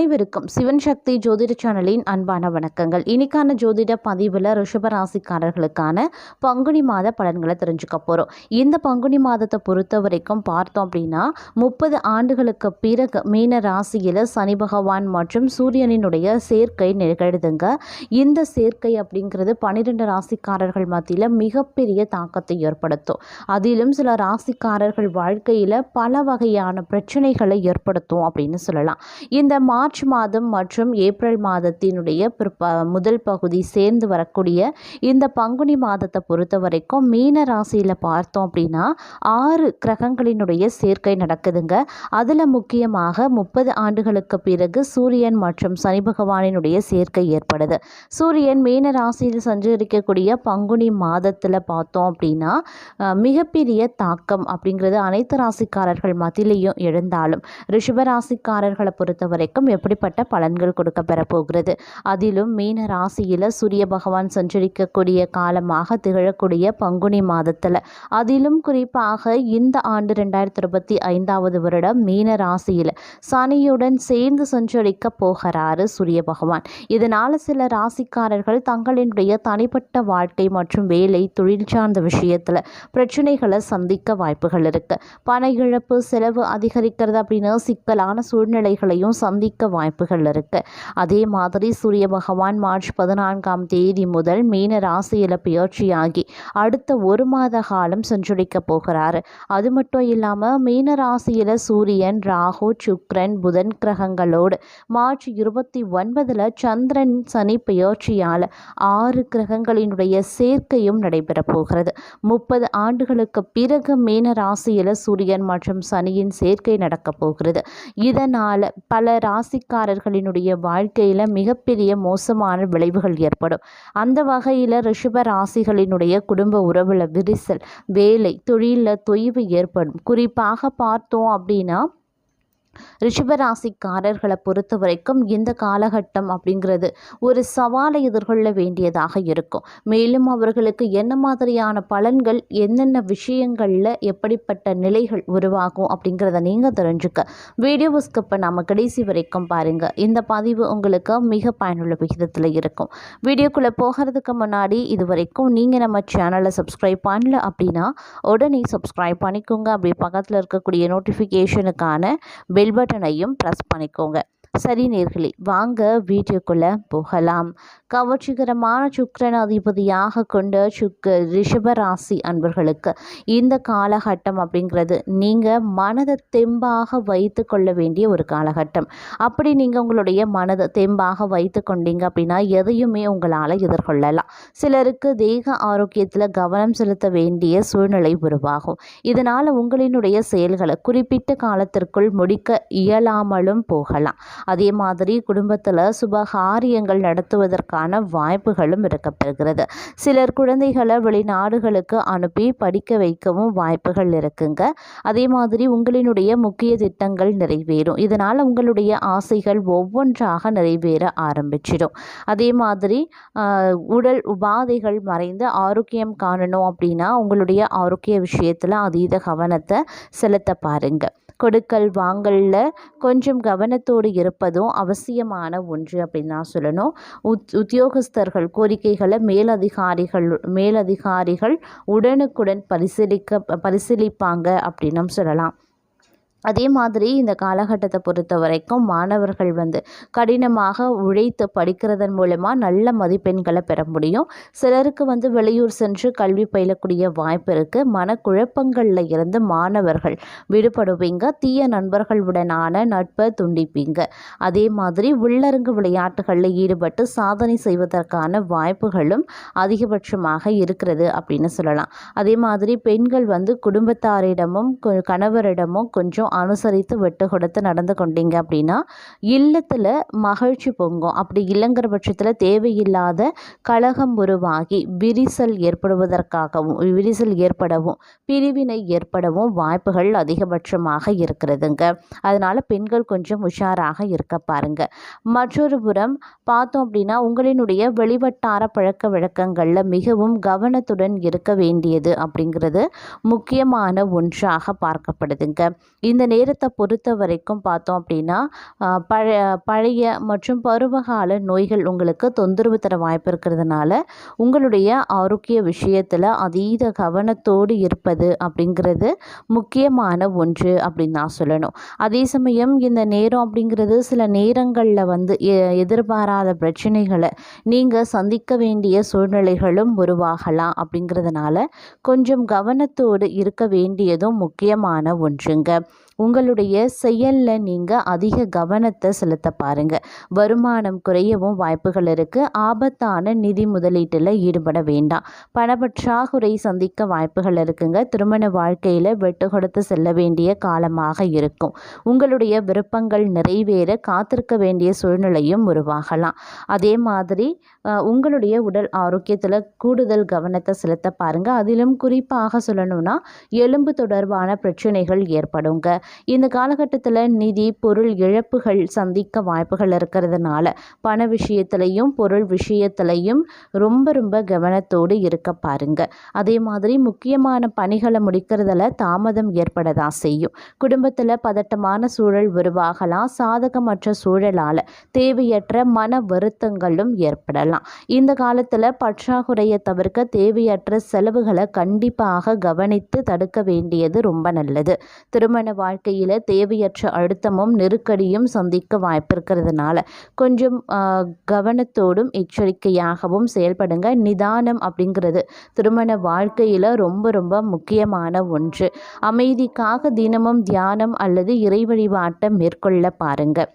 அனைவருக்கும் சிவன் சக்தி ஜோதிட சேனலின் அன்பான வணக்கங்கள். இன்னைக்கான ஜோதிட பதிவில் ரிஷபராசிக்காரர்களுக்கான பங்குனி மாத பலன்களை தெரிஞ்சுக்க போகிறோம் இந்த பங்குனி மாதத்தை பொறுத்த வரைக்கும் பார்த்தோம் அப்படின்னா முப்பது ஆண்டுகளுக்கு பிறகு மீன ராசியில் சனி பகவான் மற்றும் சூரியனினுடைய சேர்க்கை நிகழுதுங்க. இந்த சேர்க்கை அப்படிங்கிறது பன்னிரெண்டு ராசிக்காரர்கள் மத்தியில் மிகப்பெரிய தாக்கத்தை ஏற்படுத்தும். அதிலும் சில ராசிக்காரர்கள் வாழ்க்கையில் பல வகையான பிரச்சனைகளை ஏற்படுத்தும் அப்படின்னு சொல்லலாம். இந்த மார்ச் மார்ச் மாதம் மற்றும் ஏப்ரல் மாதத்தினுடைய பிற்ப முதல் பகுதி சேர்ந்து வரக்கூடிய இந்த பங்குனி மாதத்தை பொறுத்த வரைக்கும் மீன ராசியில் பார்த்தோம் அப்படின்னா ஆறு கிரகங்களினுடைய சேர்க்கை நடக்குதுங்க. அதில் முக்கியமாக முப்பது ஆண்டுகளுக்கு பிறகு சூரியன் மற்றும் சனி பகவானினுடைய சேர்க்கை ஏற்படுது. சூரியன் மீன ராசியில் சஞ்சரிக்கக்கூடிய பங்குனி மாதத்தில் பார்த்தோம் அப்படின்னா மிகப்பெரிய தாக்கம் அப்படிங்கிறது அனைத்து ராசிக்காரர்கள் மத்தியிலையும் எழுந்தாலும் ரிஷப ராசிக்காரர்களை பொறுத்த வரைக்கும் எப்படிப்பட்ட பலன்கள் கொடுக்க பெறப்போகிறது? அதிலும் மீன ராசியில் சூரிய பகவான் சஞ்சரிக்கக்கூடிய காலமாக திகழக்கூடிய பங்குனி மாதத்தில். அதிலும் குறிப்பாக இந்த ஆண்டு ரெண்டாயிரத்தி இருபத்தி ஐந்தாவது வருடம் மீன ராசியில் சனியுடன் சேர்ந்து சஞ்சரிக்க போகிறாரு சூரிய பகவான். இதனால் சில ராசிக்காரர்கள் தங்களினுடைய தனிப்பட்ட வாழ்க்கை மற்றும் வேலை தொழில் சார்ந்த விஷயத்தில் பிரச்சனைகளை சந்திக்க வாய்ப்புகள் இருக்கு. பண இழப்பு செலவு அதிகரிக்கிறது அப்படின்னு சிக்கலான சூழ்நிலைகளையும் சந்திக்க வாய்ப்புகள் இருக்கு. அதே மாதிரி சூரிய பகவான் மார்ச் பதினான்காம் தேதி முதல் மீன ராசியில் பெயர்ச்சியாகி அடுத்த ஒரு மாத காலம் சஞ்சரிக்க போகிறாரு. அது மட்டும் இல்லாமல் மீன ராசியில் சூரியன் ராகு சுக்ரன் புதன் கிரகங்களோடு மார்ச் இருபத்தி ஒன்பதில் சந்திரன் சனி பெயர்ச்சியால் ஆறு கிரகங்களினுடைய சேர்க்கையும் நடைபெற போகிறது. முப்பது ஆண்டுகளுக்கு பிறகு மீன ராசியில் சூரியன் மற்றும் சனியின் சேர்க்கை நடக்கப் போகிறது. இதனால் பல ராசிக்காரர்களினுடைய வாழ்க்கையில் மிகப்பெரிய மோசமான விளைவுகள் ஏற்படும். அந்த வகையில் ரிஷப ராசிகளினுடைய குடும்ப உறவில் விரிசல் வேலை தொழிலில் தொய்வு ஏற்படும். குறிப்பாக பார்த்தோம் அப்படின்னா ரிஷபராசிக்காரர்களை பொறுத்த வரைக்கும் இந்த காலகட்டம் அப்படிங்கிறது ஒரு சவாலை எதிர்கொள்ள வேண்டியதாக இருக்கும். மேலும் அவர்களுக்கு என்ன மாதிரியான பலன்கள் என்னென்ன விஷயங்களில் எப்படிப்பட்ட நிலைகள் உருவாகும் அப்படிங்கிறத நீங்கள் தெரிஞ்சுக்க. வீடியோ ஸ்கிப்பை நம்ம கடைசி வரைக்கும் பாருங்கள் இந்த பதிவு உங்களுக்கு மிக பயனுள்ள விகிதத்தில் இருக்கும். வீடியோக்குள்ளே போகிறதுக்கு முன்னாடி இது வரைக்கும் நீங்கள் நம்ம சேனலை சப்ஸ்கிரைப் பண்ணல அப்படின்னா உடனே சப்ஸ்கிரைப் பண்ணிக்கோங்க. அப்படி பக்கத்தில் இருக்கக்கூடிய நோட்டிஃபிகேஷனுக்கான பெல் பட்டனையும் ப்ரெஸ் பண்ணிக்கோங்க. சரி நேர்களே வாங்க வீடியோக்குள்ளே போகலாம். கவர்ச்சிகரமான சுக்கரன் அதிபதியாக கொண்ட சுக்க ரிஷபராசி அன்பர்களுக்கு இந்த காலகட்டம் அப்படிங்கிறது நீங்கள் மனதை தெம்பாக வைத்து கொள்ள வேண்டிய ஒரு காலகட்டம். அப்படி நீங்கள் உங்களுடைய மனதை தெம்பாக வைத்து கொண்டீங்க அப்படின்னா எதையுமே உங்களால் எதிர்கொள்ளலாம். சிலருக்கு தேக ஆரோக்கியத்தில் கவனம் செலுத்த வேண்டிய சூழ்நிலை உருவாகும். இதனால் உங்களினுடைய செயல்களை குறிப்பிட்ட காலத்திற்குள் முடிக்க இயலாமலும் போகலாம். அதே மாதிரி குடும்பத்தில் சுபகாரியங்கள் நடத்துவதற்காக நடத்துவதற்கான வாய்ப்புகளும் இருக்கப்பெறுகிறது சிலர் குழந்தைகளை வெளிநாடுகளுக்கு அனுப்பி படிக்க வைக்கவும் வாய்ப்புகள் இருக்குங்க. அதே மாதிரி உங்களினுடைய முக்கிய திட்டங்கள் நிறைவேறும். இதனால் உங்களுடைய ஆசைகள் ஒவ்வொன்றாக நிறைவேற ஆரம்பிச்சிடும். அதே மாதிரி உடல் உபாதைகள் மறைந்து ஆரோக்கியம் காணணும் அப்படின்னா உங்களுடைய ஆரோக்கிய விஷயத்தில் அதீத கவனத்தை செலுத்த பாருங்க. கொடுக்கல் வாங்கல்ல கொஞ்சம் கவனத்தோடு இருப்பதும் அவசியமான ஒன்று அப்படின்னு தான் சொல்லணும். உத் உத்தியோகஸ்தர்கள் கோரிக்கைகளை மேலதிகாரிகள் மேலதிகாரிகள் உடனுக்குடன் பரிசீலிக்க பரிசீலிப்பாங்க அப்படின்னும் சொல்லலாம். அதே மாதிரி இந்த காலகட்டத்தை பொறுத்த வரைக்கும் மாணவர்கள் வந்து கடினமாக உழைத்து படிக்கிறதன் மூலமாக நல்ல மதிப்பெண்களை பெற முடியும். சிலருக்கு வந்து வெளியூர் சென்று கல்வி பயிலக்கூடிய வாய்ப்பு இருக்குது மனக்குழப்பங்களில் இருந்து மாணவர்கள் விடுபடுவீங்க. தீய நண்பர்களுடனான நட்பை துண்டிப்பீங்க. அதே மாதிரி உள்ளரங்கு விளையாட்டுகளில் ஈடுபட்டு சாதனை செய்வதற்கான வாய்ப்புகளும் அதிகபட்சமாக இருக்கிறது அப்படின்னு சொல்லலாம். அதே மாதிரி பெண்கள் வந்து குடும்பத்தாரிடமும் கொ- கணவரிடமும் கொஞ்சம் அனுசரித்து விட்டு கொடுத்து நடந்து கொண்டீங்க அப்படின்னா இல்லத்தில் மகிழ்ச்சி பொங்கும். அப்படி இல்லைங்கிற பட்சத்தில் தேவையில்லாத கழகம் உருவாகி விரிசல் ஏற்படுவதற்காகவும் விரிசல் ஏற்படவும் பிரிவினை ஏற்படவும் வாய்ப்புகள் அதிகபட்சமாக இருக்கிறதுங்க. அதனால் பெண்கள் கொஞ்சம் உஷாராக இருக்க பாருங்க. மற்றொரு புறம் பார்த்தோம் அப்படின்னா உங்களினுடைய வெளிவட்டார பழக்க வழக்கங்களில் மிகவும் கவனத்துடன் இருக்க வேண்டியது அப்படிங்கிறது முக்கியமான ஒன்றாக பார்க்கப்படுதுங்க. இந்த இந்த நேரத்தை பொறுத்த வரைக்கும் பார்த்தோம் அப்படின்னா பழைய பழைய மற்றும் பருவகால நோய்கள் உங்களுக்கு தொந்தரவு தர வாய்ப்பு இருக்கிறதுனால உங்களுடைய ஆரோக்கிய விஷயத்தில் அதீத கவனத்தோடு இருப்பது அப்படிங்கிறது முக்கியமான ஒன்று அப்படின்னு நான் சொல்லணும். அதே சமயம் இந்த நேரம் அப்படிங்கிறது சில நேரங்களில் வந்து எதிர்பாராத பிரச்சனைகளை நீங்கள் சந்திக்க வேண்டிய சூழ்நிலைகளும் உருவாகலாம் அப்படிங்கிறதுனால கொஞ்சம் கவனத்தோடு இருக்க வேண்டியதும் முக்கியமான ஒன்றுங்க. உங்களுடைய செயலில் நீங்கள் அதிக கவனத்தை செலுத்த பாருங்கள் வருமானம் குறையவும் வாய்ப்புகள் இருக்குது ஆபத்தான நிதி முதலீட்டில் ஈடுபட வேண்டாம். பணப்பற்றாக்குறை சந்திக்க வாய்ப்புகள் இருக்குங்க. திருமண வாழ்க்கையில் வெட்டு கொடுத்து செல்ல வேண்டிய காலமாக இருக்கும். உங்களுடைய விருப்பங்கள் நிறைவேற காத்திருக்க வேண்டிய சூழ்நிலையும் உருவாகலாம். அதே மாதிரி உங்களுடைய உடல் ஆரோக்கியத்தில் கூடுதல் கவனத்தை செலுத்த பாருங்கள் அதிலும் குறிப்பாக சொல்லணும்னா எலும்பு தொடர்பான பிரச்சனைகள் ஏற்படுங்க. இந்த காலகட்டத்தில் நிதி பொருள் இழப்புகள் சந்திக்க வாய்ப்புகள் இருக்கிறதுனால பண விஷயத்துலையும் பொருள் விஷயத்துலையும் ரொம்ப ரொம்ப கவனத்தோடு இருக்க பாருங்க. அதே மாதிரி முக்கியமான பணிகளை முடிக்கிறதுல தாமதம் ஏற்படதான் செய்யும். குடும்பத்தில் பதட்டமான சூழல் உருவாகலாம். சாதகமற்ற சூழலால் தேவையற்ற மன வருத்தங்களும் ஏற்படலாம். இந்த காலத்தில் பற்றாக்குறையை தவிர்க்க தேவையற்ற செலவுகளை கண்டிப்பாக கவனித்து தடுக்க வேண்டியது ரொம்ப நல்லது. திருமண வாழ்க்கை வாழ்க்கையில் தேவையற்ற அழுத்தமும் நெருக்கடியும் சந்திக்க வாய்ப்பிருக்கிறதுனால கொஞ்சம் கவனத்தோடும் எச்சரிக்கையாகவும் செயல்படுங்க. நிதானம் அப்படிங்கிறது திருமண வாழ்க்கையில் ரொம்ப ரொம்ப முக்கியமான ஒன்று. அமைதிக்காக தினமும் தியானம் அல்லது இறை வழிபாட்டை மேற்கொள்ள பாருங்கள்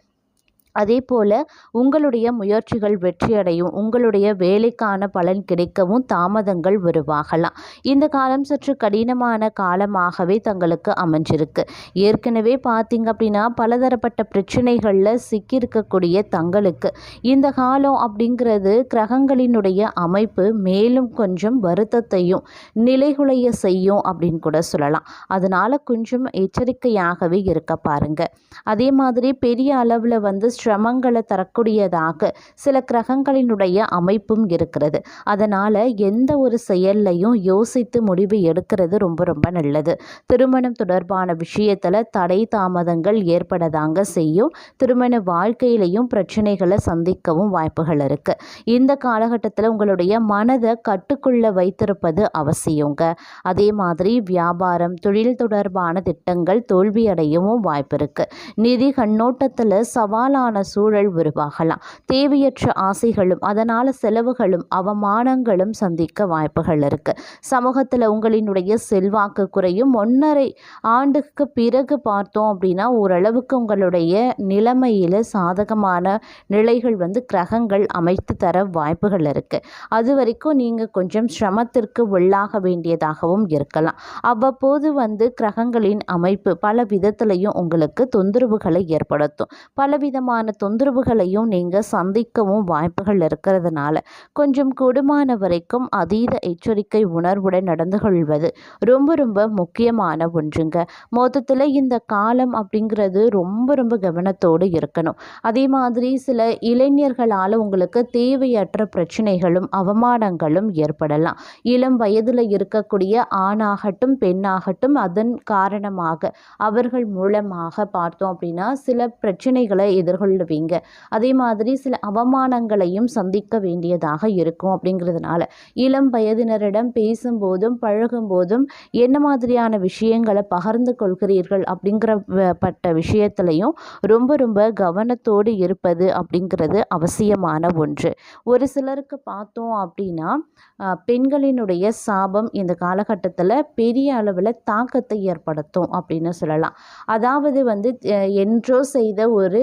அதே போல் உங்களுடைய முயற்சிகள் வெற்றியடையும். உங்களுடைய வேலைக்கான பலன் கிடைக்கவும் தாமதங்கள் உருவாகலாம். இந்த காலம் சற்று கடினமான காலமாகவே தங்களுக்கு அமைஞ்சிருக்கு. ஏற்கனவே பார்த்திங்க அப்படின்னா பலதரப்பட்ட பிரச்சனைகளில் சிக்கியிருக்கக்கூடிய தங்களுக்கு இந்த காலம் அப்படிங்கிறது கிரகங்களினுடைய அமைப்பு மேலும் கொஞ்சம் வருத்தத்தையும் நிலைகுலைய செய்யும் அப்படின்னு கூட சொல்லலாம். அதனால் கொஞ்சம் எச்சரிக்கையாகவே இருக்க பாருங்கள் அதே மாதிரி பெரிய அளவில் வந்து சிரமங்களை தரக்கூடியதாக சில கிரகங்களினுடைய அமைப்பும் இருக்கிறது. அதனால் எந்த ஒரு செயல்லையும் யோசித்து முடிவு எடுக்கிறது ரொம்ப ரொம்ப நல்லது. திருமணம் தொடர்பான விஷயத்தில் தடை தாமதங்கள் ஏற்படதாங்க செய்யும். திருமண வாழ்க்கையிலையும் பிரச்சனைகளை சந்திக்கவும் வாய்ப்புகள் இருக்குது இந்த காலகட்டத்தில் உங்களுடைய மனதை கட்டுக்குள்ள வைத்திருப்பது அவசியங்க. அதே மாதிரி வியாபாரம் தொழில் தொடர்பான திட்டங்கள் தோல்வியடையவும் வாய்ப்பு இருக்குது நிதி கண்ணோட்டத்தில் சவாலான சூழல் உருவாகலாம். தேவையற்ற ஆசைகளும் அதனால் செலவுகளும் அவமானங்களும் சந்திக்க வாய்ப்புகள் இருக்குது சமூகத்தில் உங்களினுடைய செல்வாக்கு குறையும். ஒன்றரை ஆண்டுக்கு பிறகு பார்த்தோம் அப்படின்னா ஓரளவுக்கு உங்களுடைய நிலைமையில் சாதகமான நிலைகள் வந்து கிரகங்கள் அமைத்து தர வாய்ப்புகள் இருக்குது அது வரைக்கும் நீங்கள் கொஞ்சம் சிரமத்திற்கு உள்ளாக வேண்டியதாகவும் இருக்கலாம். அவ்வப்போது வந்து கிரகங்களின் அமைப்பு பல விதத்திலையும் உங்களுக்கு தொந்தரவுகளை ஏற்படுத்தும். பலவிதமான தொந்தரவுகளையும் நீங்கள் சந்திக்கவும் வாய்ப்புகள் இருக்கிறதுனால கொஞ்சம் கொடுமான வரைக்கும் அதீத எச்சரிக்கை உணர்வுடன் நடந்து கொள்வது ரொம்ப ரொம்ப முக்கியமான ஒன்றுங்க. மொத்தத்தில் இந்த காலம் அப்படிங்கிறது ரொம்ப ரொம்ப கவனத்தோடு இருக்கணும். அதே மாதிரி சில இளைஞர்களால் உங்களுக்கு தேவையற்ற பிரச்சனைகளும் அவமானங்களும் ஏற்படலாம். இளம் வயதில் இருக்கக்கூடிய ஆணாகட்டும் பெண்ணாகட்டும் அதன் காரணமாக அவர்கள் மூலமாக பார்த்தோம் அப்படின்னா சில பிரச்சனைகளை எதிர்கொள்ளுவீங்க அதே மாதிரி சில அவமானங்களையும் சந்திக்க வேண்டியதாக இருக்கும் அப்படிங்கிறதுனால இளம் வயதினரிடம் பேசும்போதும் பழகும்போதும் என்ன மாதிரியான விஷயங்களை பகிர்ந்து கொள்கிறீர்கள் அப்படிங்கிற பட்ட விஷயத்துலையும் ரொம்ப ரொம்ப கவனத்தோடு இருப்பது அப்படிங்கிறது அவசியமான ஒன்று. ஒரு சிலருக்கு பார்த்தோம் அப்படின்னா பெண்களினுடைய சாபம் இந்த காலகட்டத்தில் பெரிய அளவில் தாக்கத்தை ஏற்படுத்தும் அப்படின்னு சொல்லலாம். அதாவது வந்து என்றோ செய்த ஒரு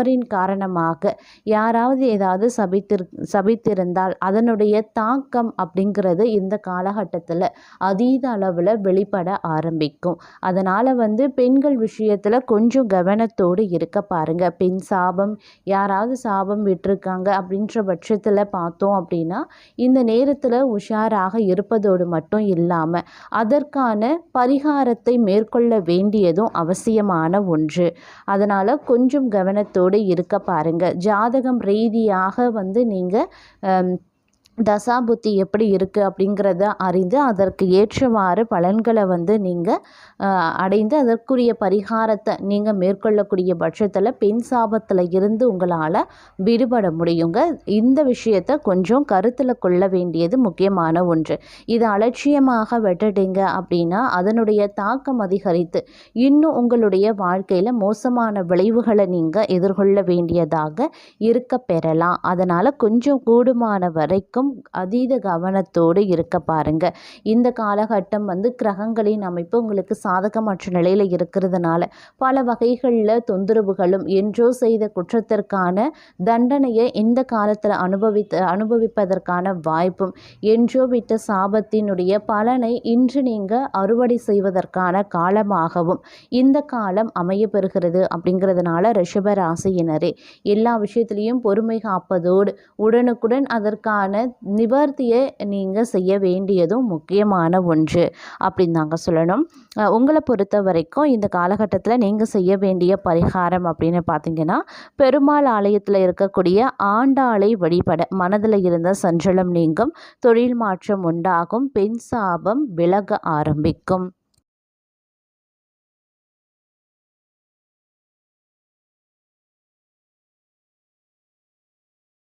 தவறின் காரணமாக யாராவது ஏதாவது சபித்திரு சபித்திருந்தால் அதனுடைய தாக்கம் அப்படிங்கிறது இந்த காலகட்டத்தில் அதீத அளவில் வெளிப்பட ஆரம்பிக்கும். அதனால் வந்து பெண்கள் விஷயத்தில் கொஞ்சம் கவனத்தோடு இருக்க பாருங்கள் பெண் சாபம் யாராவது சாபம் விட்டுருக்காங்க அப்படின்ற பட்சத்தில் பார்த்தோம் அப்படின்னா இந்த நேரத்தில் உஷாராக இருப்பதோடு மட்டும் இல்லாமல் அதற்கான பரிகாரத்தை மேற்கொள்ள வேண்டியதும் அவசியமான ஒன்று. அதனால் கொஞ்சம் கவனத்தோடு இருக்க பாருங்கள் ஜாதகம் ரீதியாக வந்து நீங்கள் தசாபுத்தி எப்படி இருக்குது அப்படிங்கிறத அறிந்து அதற்கு ஏற்றவாறு பலன்களை வந்து நீங்கள் அடைந்து அதற்குரிய பரிகாரத்தை நீங்கள் மேற்கொள்ளக்கூடிய பட்சத்தில் பெண் சாபத்தில் இருந்து உங்களால் விடுபட முடியுங்க. இந்த விஷயத்தை கொஞ்சம் கருத்தில் கொள்ள வேண்டியது முக்கியமான ஒன்று. இது அலட்சியமாக விட்டுட்டீங்க அப்படின்னா அதனுடைய தாக்கம் அதிகரித்து இன்னும் உங்களுடைய வாழ்க்கையில் மோசமான விளைவுகளை நீங்கள் எதிர்கொள்ள வேண்டியதாக இருக்க பெறலாம் அதனால் கொஞ்சம் கூடுமான வரைக்கும் அதீத கவனத்தோடு இருக்க பாருங்க. இந்த காலகட்டம் வந்து கிரகங்களின் அமைப்பு உங்களுக்கு சாதகமற்ற நிலையில் இருக்கிறதுனால பல வகைகளில் தொந்தரவுகளும் என்றோ செய்த குற்றத்திற்கான தண்டனையை இந்த காலத்தில் அனுபவித்த அனுபவிப்பதற்கான வாய்ப்பும் என்றோ விட்ட சாபத்தினுடைய பலனை இன்று நீங்கள் அறுவடை செய்வதற்கான காலமாகவும் இந்த காலம் அமைய பெறுகிறது அப்படிங்கிறதுனால ரிஷபராசியினரே எல்லா விஷயத்திலையும் பொறுமை காப்பதோடு உடனுக்குடன் அதற்கான நிவர்த்தியை நீங்கள் செய்ய வேண்டியதும் முக்கியமான ஒன்று அப்படின்னு நாங்கள் சொல்லணும். உங்களை பொறுத்த வரைக்கும் இந்த காலகட்டத்தில் நீங்கள் செய்ய வேண்டிய பரிகாரம் அப்படின்னு பார்த்தீங்கன்னா பெருமாள் ஆலயத்தில் இருக்கக்கூடிய ஆண்டாளை வழிபட மனதில் இருந்த சஞ்சலம் நீங்கும் தொழில் மாற்றம் உண்டாகும் பெண் சாபம் விலக ஆரம்பிக்கும்.